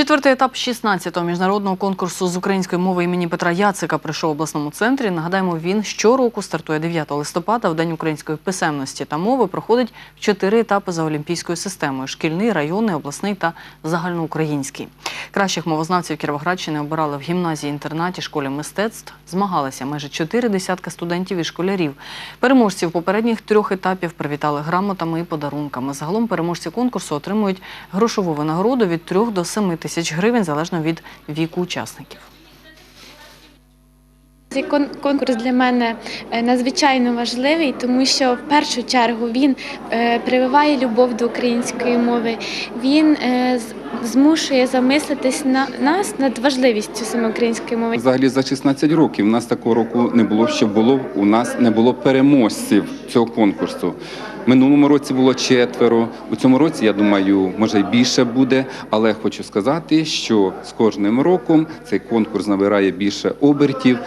Четвертий етап 16-го міжнародного конкурсу з української мови імені Петра Яцика пройшов в обласному центрі. Нагадаємо, він щороку стартує 9 листопада в День української писемності та мови. Проходить в чотири етапи за олімпійською системою: шкільний, районний, обласний та загальноукраїнський. Кращих мовознавців Кіровоградщини обирали в гімназії-інтернаті, школі мистецтв. Змагалися майже чотири десятка студентів і школярів. Переможців попередніх трьох етапів привітали грамотами і подарунками. Загалом переможці конкурсу отримують грошову винагороду від 3 до 7 тисяч гривень залежно від віку учасників. Цей конкурс для мене е, надзвичайно важливий, тому що в першу чергу він е, прививає любов до української мови. Він е, змушує замислитись на нас над важливістю саме української мови. Взагалі за 16 років у нас такого року не було, щоб було у нас не було переможців цього конкурсу. Минулому році було четверо. У цьому році, я думаю, може й більше буде. Але хочу сказати, що з кожним роком цей конкурс набирає більше обертів.